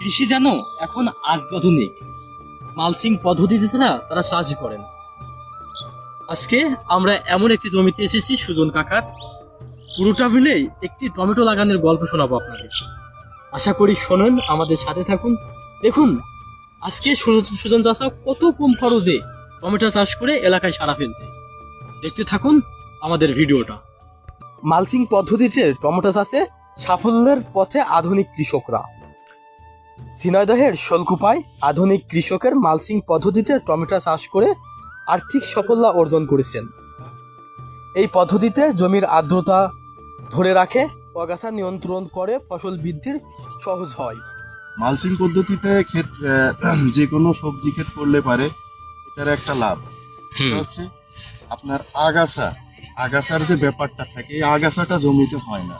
কৃষি যেন এখন আধুনিক। মালচিং পদ্ধতিতে ছাড়া তারা চাষ করে না আজকে আমরা এমন একটি জমিতে এসেছি, সুজন কাকার। পুরোটা মিলেই একটি টমেটো লাগানোর গল্প শোনাবো আপনাদের। আশা করি শোনেন, আমাদের সাথে থাকুন। দেখুন, আজকে সুজন- চাষা কত কম খরচে টমেটো চাষ করে এলাকায় সারা ফেলছে। দেখতে থাকুন আমাদের ভিডিওটা। মালচিং পদ্ধতিতে টমেটো চাষে সাফল্যের পথে আধুনিক কৃষকরা। ঝিনাইদহের শোলকুপায় আধুনিক কৃষকের মালচিং পদ্ধতিতে টমেটো চাষ করে আর্থিক সাফল্য অর্জন করেছেন। এই পদ্ধতিতে জমির আর্দ্রতা ধরে রাখে আগাছা নিয়ন্ত্রণ করে ফসল বৃদ্ধির সহজ হয়। মালচিং পদ্ধতিতে ক্ষেত যে কোনো সবজি ক্ষেত করলে পারে এটার একটা লাভ। হচ্ছে আপনার আগাছা আগাছার যে ব্যাপারটা থাকে এই আগাছাটা জমিতে হয় না।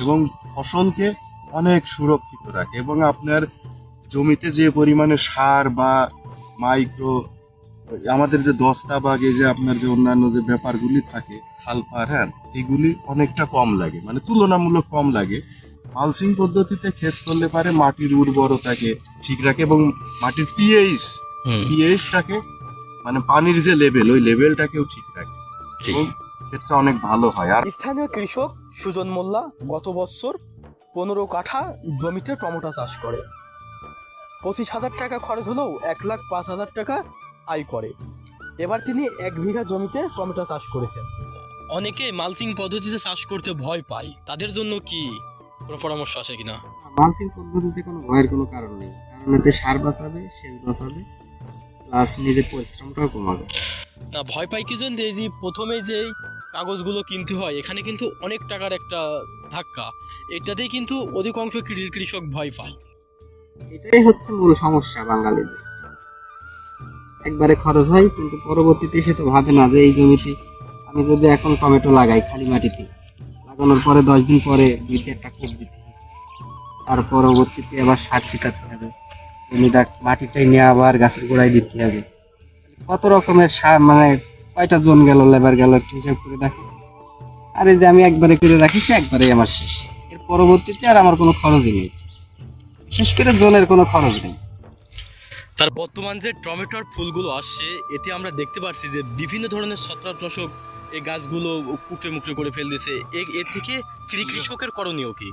এবং ফসলকে অনেক সুরক্ষিত রাখে এবং আপনার জমিতে যে পরিমাণে সার বা মাইক্রো আমাদের যে দস্তা বাগে যে আপনার যে অন্যান্য যে ব্যাপারগুলি থাকে সালফার হ্যাঁ এগুলি অনেকটা কম লাগে। মানে তুলনামূলক কম লাগে। মালসিং পদ্ধতিতে ক্ষেত করলে পারে মাটির উর্বরতাকে ঠিক রাখে এবং মাটির পিএইচ পিএইচটাকে মানে পানির যে লেভেল ওই লেভেলটাকেও ঠিক রাখে। এবং ক্ষেতটা অনেক ভালো হয়। আর স্থানীয় কৃষক সুজন মোল্লা গত বছর পনেরো কাঠা জমিতে টমেটো চাষ করে। পঁচিশ হাজার টাকা খরচ হলেও এক লাখ পাঁচ হাজার টাকা আয় করে। এবার তিনি এক বিঘা জমিতে টমেটো চাষ করেছেন। অনেকে মালচিং পদ্ধতিতে চাষ করতে ভয় পায়। তাদের জন্য কি কোনো পরামর্শ আছে কিনা? মালচিং পদ্ধতিতে কোনো ভয়ের কোনো কারণ নেই। কারণ এতে সার বাঁচাবে সেচ বাঁচাবে প্লাস নিজের পরিশ্রমটাও কমাবে। না ভয় পাই কি জন্য? যে প্রথমে যে কাগজগুলো কিনতে হয়, এখানে কিন্তু অনেক টাকার একটা ধাক্কা। এটাতেই কিন্তু অধিকাংশ কৃষক ভয় পায়। এটাই হচ্ছে মূল সমস্যা বাঙালিদের। একবারে খরচ হয়, কিন্তু পরবর্তীতে সে তো ভাবে না যে এই জমিতে আমি যদি এখন টমেটো লাগাই খালি মাটিতে, লাগানোর পরে দশ দিন পরে দুইতে একটা কোপ দিতে হবে। তার পরবর্তীতে আবার সার ছিটাতে হবে। জমিটা মাটিটাই নিয়ে আবার গাছের গোড়ায় দিতে হবে। কত রকমের সার মানে কয়টা জন গেল লেবার গেল একটু হিসাব করে দেখো। আর এই যে আমি একবারে করে রাখিছি একবারেই আমার শেষ। এর পরবর্তীতে আর আমার কোনো খরচই নেই। বিশেষ করে জনের কোনো খরচ নেই। তার বর্তমান যে টমেটোর ফুলগুলো আসছে এতে আমরা দেখতে পাচ্ছি যে বিভিন্ন ধরনের ছত্রাকনাশক এই গাছগুলো কুকড়ে মুকড়ে করে ফেলতেছে। এ- এ থেকে কৃষকের করণীয় কি?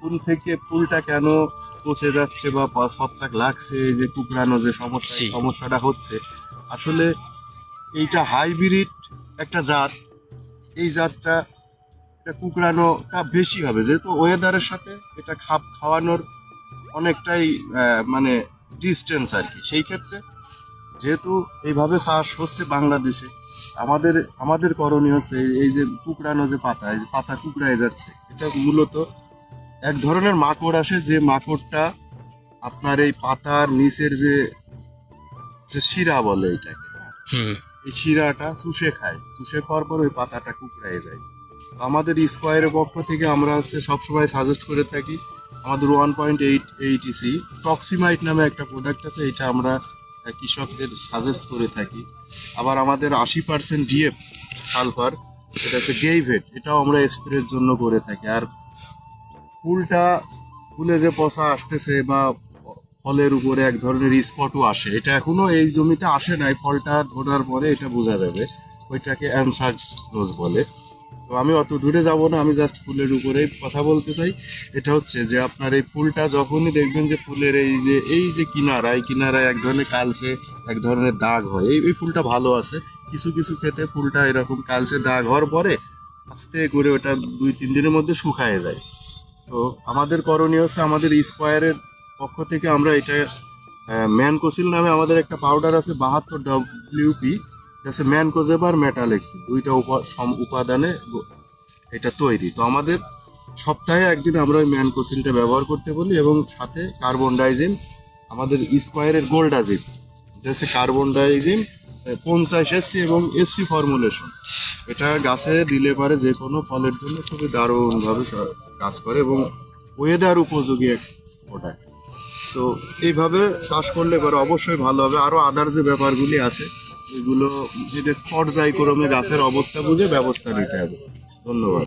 ফুল থেকে ফুলটা কেন পচে যাচ্ছে বা ছত্রাক লাগছে যে কুকড়ানো যে সমস্যা সমস্যাটা হচ্ছে আসলে এইটা হাইব্রিড একটা জাত। এই জাতটা এটা কুকড়ানোটা বেশি হবে। যেহেতু ওয়েদারের সাথে এটা খাপ খাওয়ানোর অনেকটাই মানে ডিস্টেন্স আর কি। সেই ক্ষেত্রে যেহেতু এইভাবে চাষ হচ্ছে বাংলাদেশে, আমাদের আমাদের করণীয় হচ্ছে এই- যে কুকড়ানো যে পাতা, এই যে পাতা কুকড়ায় যাচ্ছে, এটা মূলত এক ধরনের মাকড় আসে। যে মাকড়টা আপনার এই পাতার নিচের যে যে শিরা বলে এটাকে এই শিরাটা চুষে খায়। চুষে খাওয়ার পর ওই পাতাটা কুকড়ায় যায়। আমাদের স্কোয়ারের পক্ষ থেকে আমরা হচ্ছে সবসময় সাজেস্ট করে থাকি, আমাদের one point eight eight EC টক্সিমাইট নামে একটা প্রোডাক্ট আছে, এটা আমরা কৃষকদের সাজেস্ট করে থাকি। আবার আমাদের আশি পার্সেন্ট ডিএফ সালফার এটা হচ্ছে গেইভেট এটাও আমরা স্প্রের জন্য করে থাকি। আর ফুলটা ফুলে যে পচা আসতেছে বা ফলের উপরে এক ধরনের স্পটও আসে। এটা এখনও এই জমিতে আসে নাই, ফলটা ধরার পরে এটা বোঝা যাবে। ওইটাকে অ্যানথ্রাক্স রোজ বলে। তো আমি অত দূরে যাব না, আমি জাস্ট ফুলের উপরেই কথা বলতে চাই। এটা হচ্ছে যে আপনার এই ফুলটা যখনই দেখবেন যে ফুলের এই যে এই যে কিনারা এই কিনারায় এক ধরনের কালচে, এক ধরনের দাগ হয়। এই এই ফুলটা ভালো আছে। কিছু কিছু ক্ষেত্রে ফুলটা এরকম কালচে দাগ হওয়ার পরে আস্তে করে ওটা দুই, তিন দিনের মধ্যে শুকায় যায়। তো আমাদের করণীয় হচ্ছে আমাদের স্কোয়ারের পক্ষ থেকে আমরা এটা ম্যানকোসিল নামে আমাদের একটা পাউডার আছে, বাহাত্তর ডব্লিউপি হচ্ছে ম্যানকোজেবার মেটালেক্সি দুইটা উপাদানে এটা তৈরি। তো আমাদের সপ্তাহে একদিন আমরা ওই ম্যানকোসিলটা ব্যবহার করতে বলি এবং সাথে কার্বন ডাইজিন আমাদের স্কোয়ারের গোল্ডাজিন, এটা হচ্ছে কার্বন ডাইজিন পঞ্চাশ এসসি এবং এসসি ফর্মুলেশন এটা গাছে, দিলে পারে যে কোনো ফলের জন্য খুবই দারুণভাবে কাজ করে এবং ওয়েদার উপযোগী এক প্রোডাক্ট তো এইভাবে চাষ করলে পরে অবশ্যই ভালো হবে। আরও আদার যে ব্যাপারগুলি আছে, এগুলো যদি পর্যায়ক্রমে গাছের অবস্থা বুঝে ব্যবস্থা নিতে হবে। ধন্যবাদ।